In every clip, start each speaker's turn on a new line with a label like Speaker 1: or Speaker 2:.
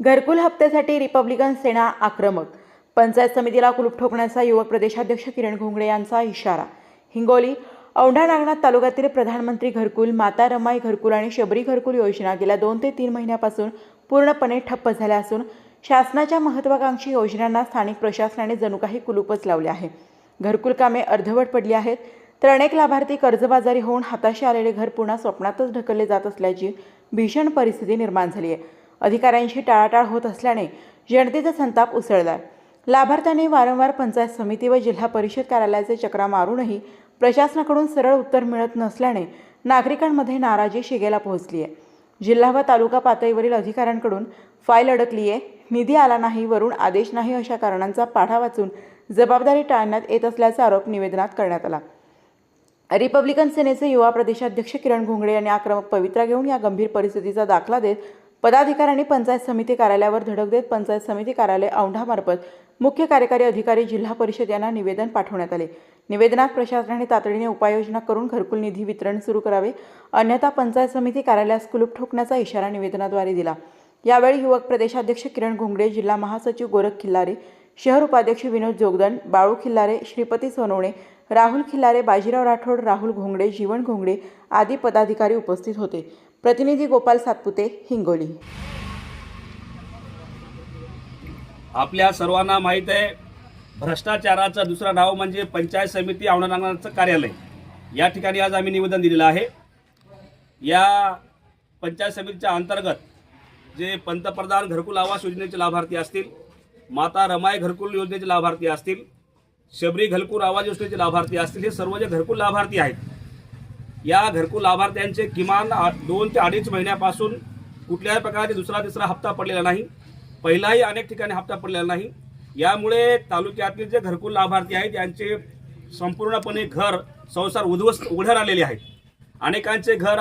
Speaker 1: घरकुल हप्त्यासाठी रिपब्लिकन सेना आक्रमक. पंचायत समितीला कुलूप ठोकण्याचा युवक प्रदेशाध्यक्ष किरण घोंगडे यांचा इशारा. हिंगोली औंढा नागनाथ तालुक्यातील प्रधानमंत्री घरकुल माता रमाई घरकुल आणि शबरी घरकुल योजना गेल्या दोन ते तीन महिन्यापासून पूर्णपणे ठप्प झाल्या असून शासनाच्या महत्त्वाकांक्षी योजनांना स्थानिक प्रशासनाने जणू काही कुलूपच लावले आहे. घरकुल कामे अर्धवट पडली आहेत. तर अनेक लाभार्थी कर्जबाजारी होऊन हाताशी आलेले घर पुन्हा स्वप्नातच ढकलले जात असल्याची भीषण परिस्थिती निर्माण झाली आहे. अधिकाऱ्यांशी टाळाटाळ होत असल्याने जनतेचा संताप उसळला लाभार्थ्यांनी वारंवार पंचायत समिती व जिल्हा परिषद कार्यालयाचे चक्रा मारूनही प्रशासनाकडून सरळ उत्तर मिळत नसल्याने नागरिकांमध्ये नाराजी शिगेला पोहोचली आहे. जिल्हा व तालुका पातळीवरील अधिकाऱ्यांकडून फाईल अडकली आहे. निधी आला नाही वरून आदेश नाही अशा कारणांचा पाढा वाचून जबाबदारी टाळण्यात येत असल्याचा आरोप निवेदनात करण्यात आला. रिपब्लिकन सेनेचे युवा प्रदेशाध्यक्ष किरण घोंगडे यांनी आक्रमक पवित्रा घेऊन या गंभीर परिस्थितीचा दाखला देत पदाधिकाऱ्यांनी पंचायत समिती कार्यालयावर धडक देत पंचायत समिती कार्यालय औंढामार्फत मुख्य कार्यकारी अधिकारी जिल्हा परिषद यांना निवेदन पाठवण्यात आले. निवेदनात प्रशासनाने तातडीने उपाययोजना करून घरकुल निधी वितरण सुरू करावे अन्यथा पंचायत समिती कार्यालयास कुलूप ठोकण्याचा इशारा निवेदनाद्वारे दिला. यावेळी युवक प्रदेशाध्यक्ष किरण घोंगडे जिल्हा महासचिव गोरख खिल्लारे शहर उपाध्यक्ष विनोद जोगदन बाळू खिल्लारे श्रीपती सोनवणे राहुल खिल्लारे बाजीराव राठोड राहुल घोंगडे जीवन घोंगडे आदी पदाधिकारी उपस्थित होते. प्रतिनिधी गोपाल सातपुते हिंगोली.
Speaker 2: आपल्या सर्वांना माहीत आहे भ्रष्टाचाराचं दुसरं नाव म्हणजे पंचायत समिती औंढानागराचं कार्यालय. या ठिकाणी आज आम्ही निवेदन दिलेलं आहे. या पंचायत समितीच्या अंतर्गत जे पंतप्रधान घरकुल आवास योजनेचे लाभार्थी असतील माता रमाई घरकुल योजनेचे लाभार्थी असतील शबरी घरकुल आवाज योजनेचे लाभार्थी असतील. हे सर्व जे घरकुल लाभार्थी आहेत या घरकुल लाभार्थ्यांचे किमान आ- दोन ते अडीच महिन्यापासून कुठल्याही प्रकारचे दुसरा तिसरा हप्ता पडलेला नाही. पहिलाही अनेक ठिकाणी हप्ता पडलेला नाही. यामुळे तालुक्यातील जे घरकुल लाभार्थी आहेत यांचे संपूर्णपणे घर संसार उद्ध्वस्त उघड्यावर आलेले आहेत. अनेकांचे घर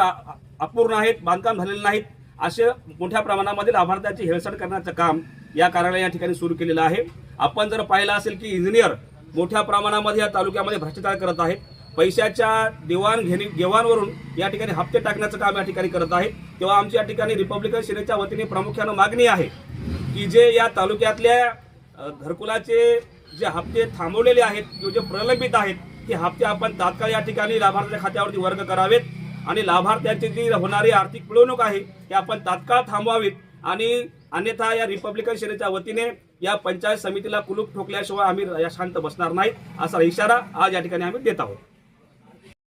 Speaker 2: अपूर्ण आहेत बांधकाम झालेले नाहीत. असे मोठ्या प्रमाणामध्ये लाभार्थ्यांची हेळसण करण्याचं काम या कार्यालय या ठिकाणी सुरू केलेलं आहे. आपण जर पाहिलं असेल की इंजिनियर मोठ्या प्रमाणामध्ये या तालुक्यामध्ये भ्रष्टाचार करत आहेत. पैशाच्या देवाणघेणी घेवाणवरून या ठिकाणी हप्ते टाकण्याचं काम या ठिकाणी करत आहे तेव्हा आमची या ठिकाणी रिपब्लिकन सेनेच्या वतीने प्रामुख्यानं मागणी आहे की जे या तालुक्यातल्या घरकुलाचे जे हप्ते थांबवलेले आहेत किंवा जे प्रलंबित आहेत ते हप्ते आपण तात्काळ या ठिकाणी लाभार्थ्याच्या खात्यावरती वर्ग करावेत. आणि लाभार्थ्यांची जी होणारी आर्थिक पिळवणूक आहे ती आपण तात्काळ थांबवावीत. आणि अन्यथा या रिपब्लिकन सेनेच्या वतीने या पंचायत समितीला कुलूप ठोकल्याशिवाय आम्ही शांत बसणार नाहीत असा इशारा आज या ठिकाणी आम्ही देत आहोत.